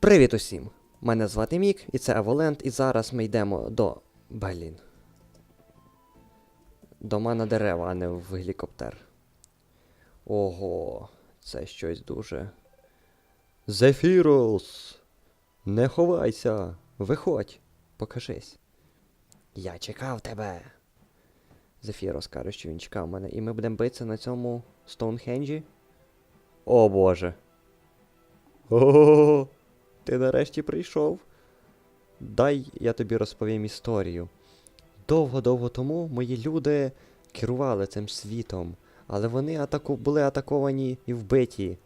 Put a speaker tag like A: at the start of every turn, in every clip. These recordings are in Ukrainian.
A: Привіт усім! Мене звати Мік, і це Еволент, і зараз ми йдемо до. Блін. До мене дерева, а не в гелікоптер. Ого, це щось дуже. Зефірус! Не ховайся! Виходь! Покажись. Я чекав тебе. Зефірус каже, що він чекав мене, і ми будемо битися на цьому Стоунхенджі. О боже. О, ти нарешті прийшов. Дай я тобі розповім історію. Довго-довго тому мої люди керували цим світом, але вони атаку... були атаковані і вбиті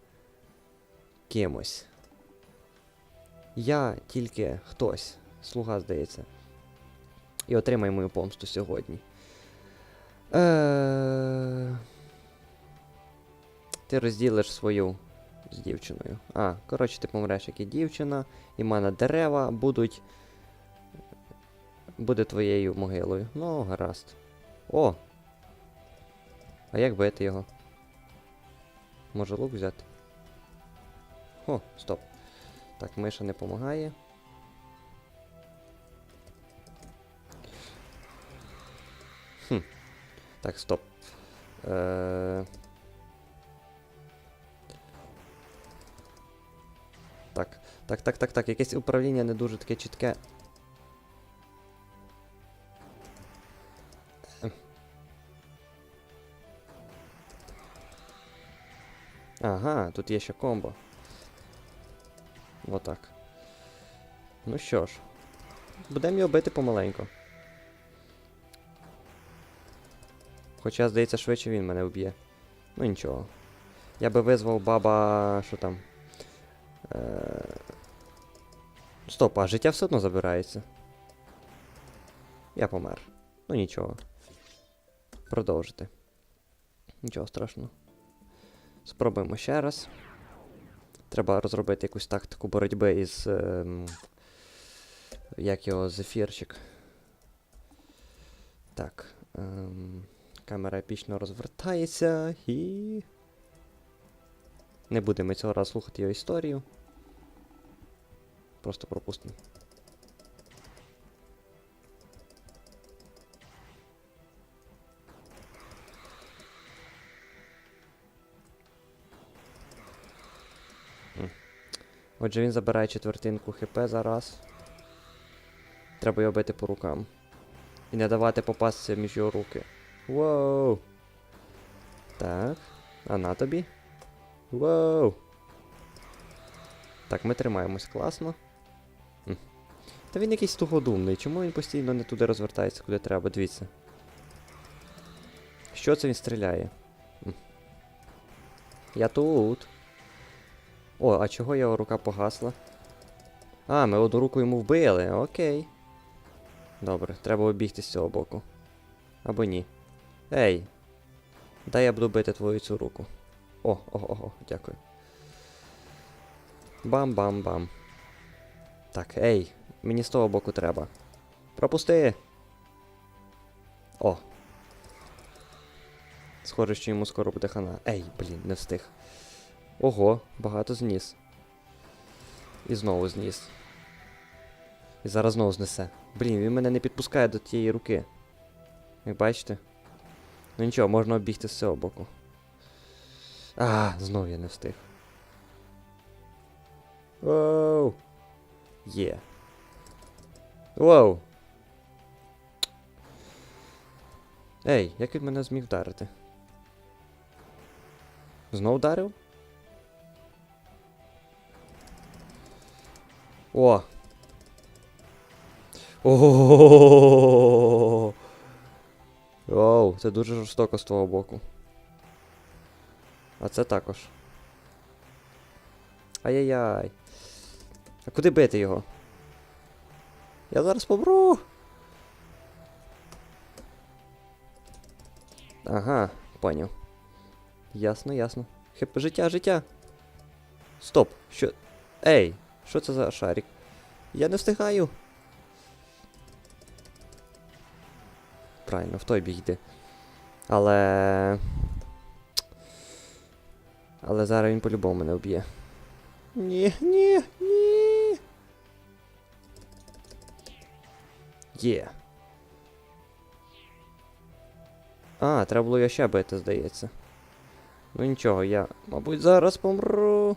A: кимось. Я тільки хтось, слуга, здається. І отримай мою помсту сьогодні. Е... Ти розділиш свою з дівчиною. А, коротше, ти помреш, як і дівчина, і мене дерева будуть. Буде твоєю могилою. Ну, гаразд. О! А як бити його? Може лук взяти? О, стоп. Так, миша не допомагає. Хм. Так, стоп. Е... Так, так, так, так, так. Якесь управління не дуже таке чітке. Ага, тут є ще комбо. Отак. Ну що ж, будемо його бити помаленьку. Хоча, здається, швидше він мене вб'є. Ну нічого. Я би визвав баба. що там? Е... Стоп, а життя все одно забирається. Я помер. Ну нічого. Продовжити. Нічого страшного. Спробуємо ще раз. Треба розробити якусь тактику боротьби із. Ем... Як його зефірчик. Так. Ем... Камера епічно розвертається і. Не будемо цього разу слухати його історію. Просто пропустимо. Отже, він забирає четвертинку ХП зараз. Треба його бити по рукам. І не давати попастися між його руки. Воу! Так. А на тобі. Воу! Так, ми тримаємось класно. Та він якийсь тугодумний. Чому він постійно не туди розвертається, куди треба? Дивіться. Що це він стріляє? Я тут. О, а чого його рука погасла? А, ми одну руку йому вбили, окей. Добре, треба обігти з цього боку. Або ні. Ей. Дай я буду бити твою цю руку. О, о, о, о, дякую. Бам-бам-бам. Так, ей, мені з того боку треба. Пропусти! О. Схоже, що йому скоро буде хана. Ей, блін, не встиг. Ого, багато зніс. І знову зніс. І зараз знову знесе. Блін, він мене не підпускає до тієї руки. Як бачите? Ну нічого, можна обігти з цього боку. А, знов я не встиг. Воу. Є. Воу. Ей, як він мене зміг вдарити? Знов вдарив? О! О! Оу, це дуже жорстоко з твого боку. А це також. Ай-яй-яй. А куди бити його? Я зараз помру. Ага, поняв. Ясно, ясно. Хип життя, життя. Стоп. Що. Ей, що це за шарик? Я не встигаю. Правильно, в той бік йди. Але. Але зараз він по-любому мене вб'є. Ні, ні. Є. А, треба було його ще бити, здається. Ну нічого, я, мабуть, зараз помру.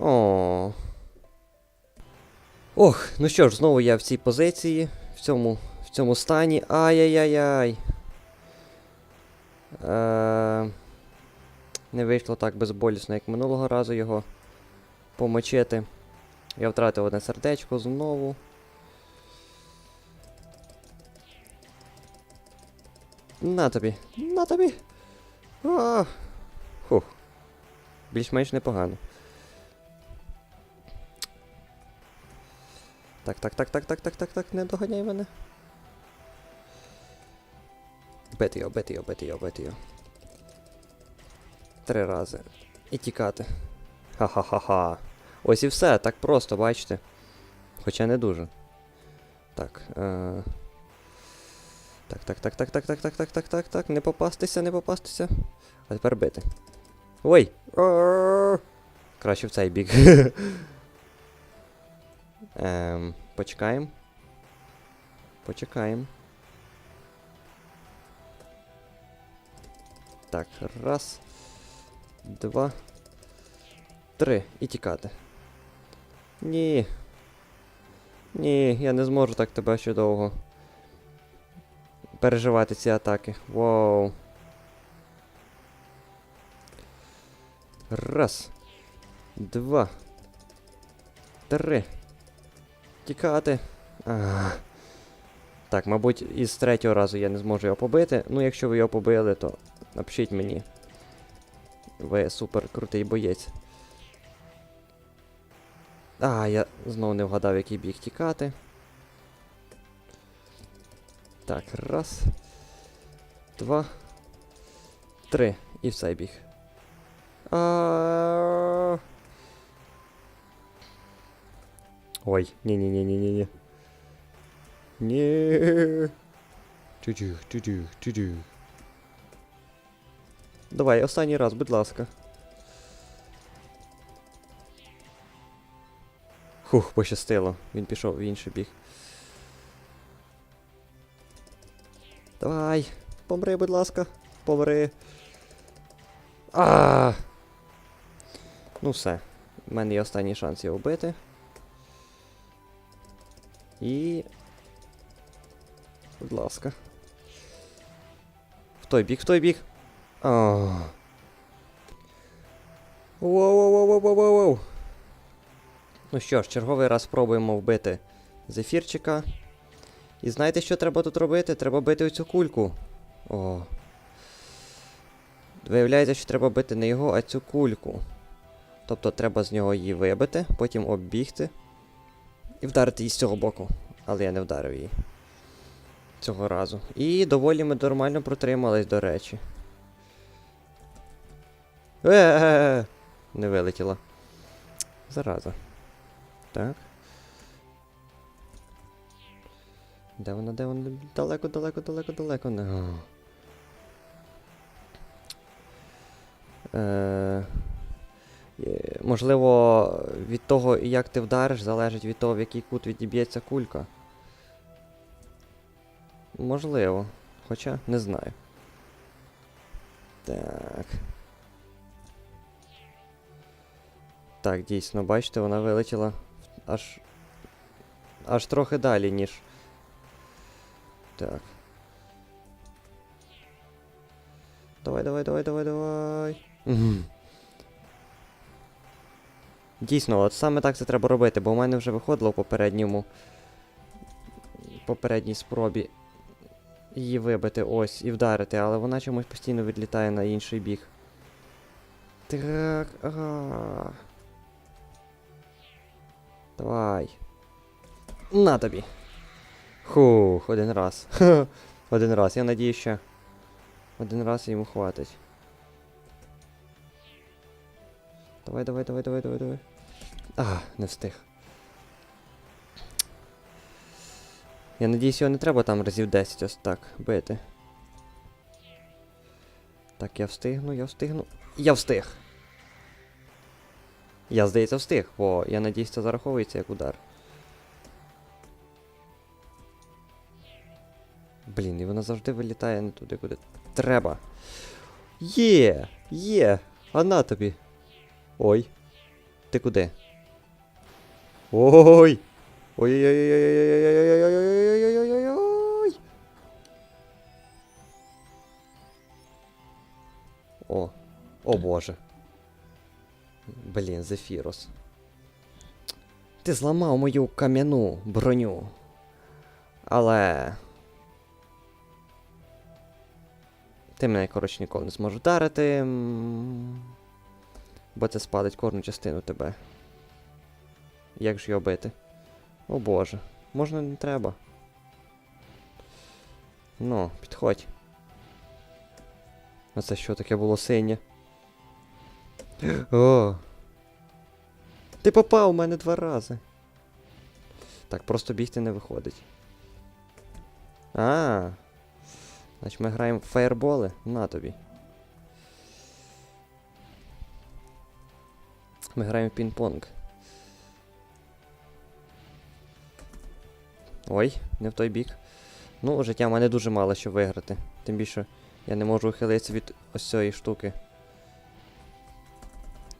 A: О. Ох, ну що ж, знову я в цій позиції, в цьому, в цьому стані. Ай-яй-яй-яй. Е, не вийшло так безболісно, як минулого разу його помочити. Я втратив одне сердечко знову. На тобі, на тобі. А, Фух. Більш-менш непогано. Так, так, так, так, так, так, так, так, не доганяй мене. Бити його, бити його, бити його, бити його. Три рази. І тікати. Ха-ха-ха-ха. Ось і все, так просто, бачите. Хоча не дуже. Так. Е... Так, так, так, так, так, так, так, так, так, так, так. Не попастися, не попастися. А тепер бити. Ой! Краще в цей бік. Ем, почекаємо. Почекаємо. Так, раз. Два. Три. І тікати. Ні. Ні, я не зможу так тебе ще довго. Переживати ці атаки. Воу. Раз. Два. Три. Тікати. А. Так, мабуть, із третього разу я не зможу його побити. Ну, якщо ви його побили, то напишіть мені. Ви супер крутий боєць. А, я знову не вгадав, який бік тікати. Так, раз. Два. Три. І в цей біг. А. Ой, ні-ні-ні-ні-ні-ні. Ні. Чудюх, чудюх, чудюх. Давай, останній раз, будь ласка. Хух, пощастило. Він пішов в інший біг. Давай, помри, будь ласка. Помри. А. Ну все. У мене є останній шанс його вбити. І. Будь ласка. В той бік, в той бік. А. Воу-воу-воу-воу-воу-воу. Ну що ж, черговий раз спробуємо вбити зефірчика. І знаєте, що треба тут робити? Треба бити оцю кульку. О. Виявляється, що треба бити не його, а цю кульку. Тобто треба з нього її вибити, потім оббігти і вдарити її з цього боку. Але я не вдарив її. Цього разу. І доволі ми нормально протримались, до речі. Е-е-е! Не вилетіла. Зараза. Так. Де вона, де вона? Далеко, далеко, далеко, далеко. Не. Е, можливо, від того, як ти вдариш, залежить від того, в який кут відіб'ється кулька. Можливо. Хоча не знаю. Так. Так, дійсно, бачите, вона вилетіла аж. Аж трохи далі, ніж. Так. Давай, давай, давай, давай, давай. Дійсно, от саме так це треба робити, бо у мене вже виходило в попередньому. попередній спробі її вибити ось і вдарити, але вона чомусь постійно відлітає на інший бік. Так. Ага. Давай. На тобі. Хух, один раз. один раз. Я надію, що один раз йому хватить. Давай, давай, давай, давай, давай, давай. А, не встиг. Я надіюсь, його не треба там разів 10 ось так бити. Так, я встигну, я встигну. Я встиг. Я, здається, встиг, бо я надіюсь, це зараховується як удар. Блін, і вона завжди вилітає не туди, куди треба. Є! Є! А на тобі! Ой! Ти куди? Ой! Ой-ой-ой-ой-ой-ой-ой-ой-ой-ой-ой-ой-ой-ой-ой-ой-ой! О. О боже. Зефірос. Ти зламав мою кам'яну броню. Але. Ти мене, коротше, ніколи не зможеш вдарити. Бо це спалить кожну частину тебе. Як ж його бити? О боже. Можна не треба. Ну, підходь. А це що таке було синє? О! Ти попав у мене два рази. Так, просто бігти не виходить. А. Значить ми граємо в фаєрболи? На тобі. Ми граємо в пінг-понг. Ой, не в той бік. Ну, життя в мене дуже мало що виграти. Тим більше я не можу ухилитися від ось цієї штуки.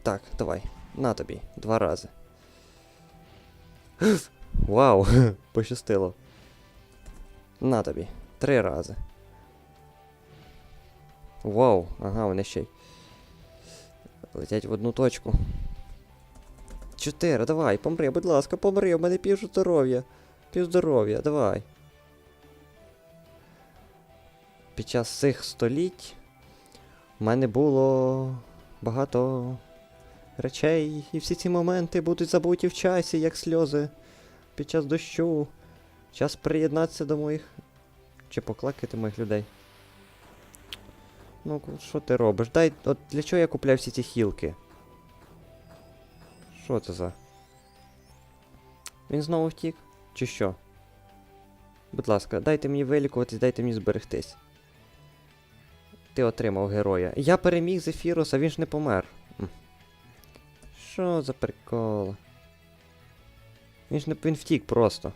A: Так, давай. На тобі. Два рази. Вау! Пощастило. На тобі. Три рази. Вау, ага, вони ще й. Летять в одну точку. Чотири, давай, помри, будь ласка, помри, у мене пів здоров'я. Пів здоров'я, давай. Під час цих століть в мене було багато речей, і всі ці моменти будуть забуті в часі, як сльози під час дощу. Час приєднатися до моїх. Чи покликати моїх людей. Ну, що ти робиш? Дай. От для чого я купляю всі ці хілки? Що це за? Він знову втік? Чи що? Будь ласка, дайте мені вилікуватись, дайте мені зберегтись. Ти отримав героя. Я переміг Зефірус, а він ж не помер. Що за прикол? Він ж не він втік просто.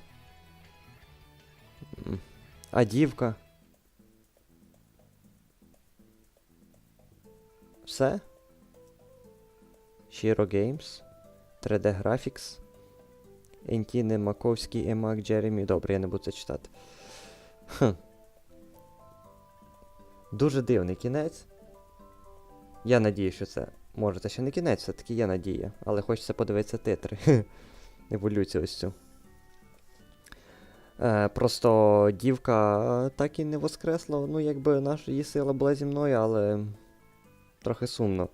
A: А дівка? Все? Shiro Games, 3D Graphics, Ентіне Маковський, Емак Джеремі. Добре, я не буду це читати. Хм. Дуже дивний кінець. Я надію, що це. Може, це ще не кінець, все-таки є надія. Але хочеться подивитися титри. Еволюцію ось цю. Е, просто дівка так і не воскресла. Ну, якби наша її сила була зі мною, але трохи сумно.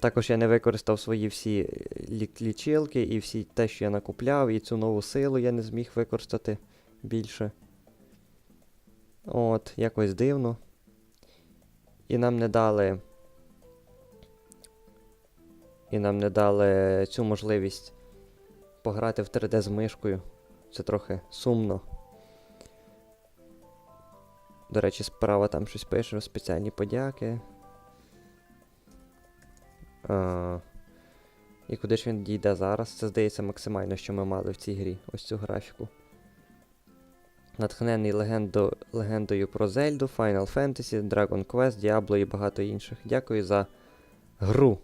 A: Також я не використав свої всі е, лічилки і всі те, що я накупляв, і цю нову силу я не зміг використати більше. От, якось дивно. І нам не дали. І нам не дали цю можливість пограти в 3D з мишкою. Це трохи сумно. До речі, справа там щось пише, спеціальні подяки. А, і куди ж він дійде зараз? Це здається максимально, що ми мали в цій грі. Ось цю графіку. Натхнений легендо, легендою про Зельду, Final Fantasy, Dragon Quest, Diablo і багато інших. Дякую за гру.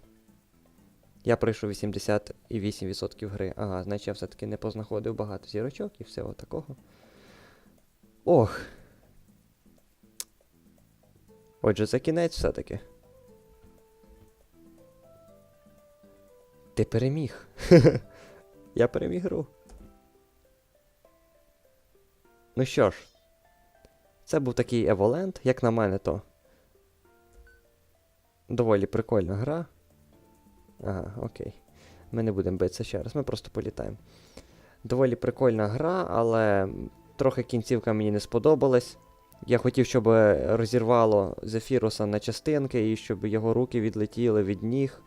A: Я пройшов 88% гри. Ага, значить я все-таки не познаходив багато зірочок і всього такого. Ох. Отже, це кінець все-таки. Ти переміг. Я переміг гру. Ну що ж, це був такий Evolent, як на мене, то. Доволі прикольна гра. Ага, окей. Ми не будемо битися ще раз, ми просто політаємо. Доволі прикольна гра, але трохи кінцівка мені не сподобалась. Я хотів, щоб розірвало Зефіруса на частинки і щоб його руки відлетіли від ніг.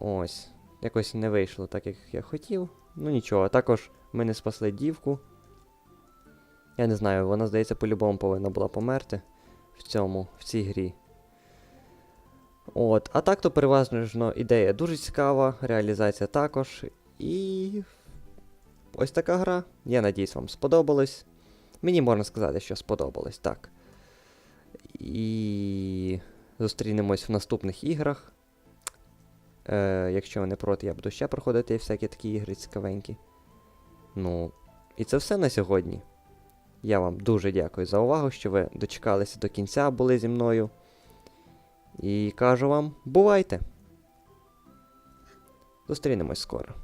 A: Ось. Якось не вийшло так, як я хотів. Ну нічого, також ми не спасли дівку. Я не знаю, вона, здається, по-любому повинна була померти в цьому, в цій грі. От, а так то переважно ідея дуже цікава, реалізація також. І ось така гра. Я надіюсь, вам сподобалось. Мені можна сказати, що сподобалось, так. І зустрінемось в наступних іграх. Е, якщо ви не проти, я буду ще проходити всякі такі ігри цікавенькі. Ну, і це все на сьогодні. Я вам дуже дякую за увагу, що ви дочекалися до кінця, були зі мною. І кажу вам, бувайте! Зустрінемось скоро.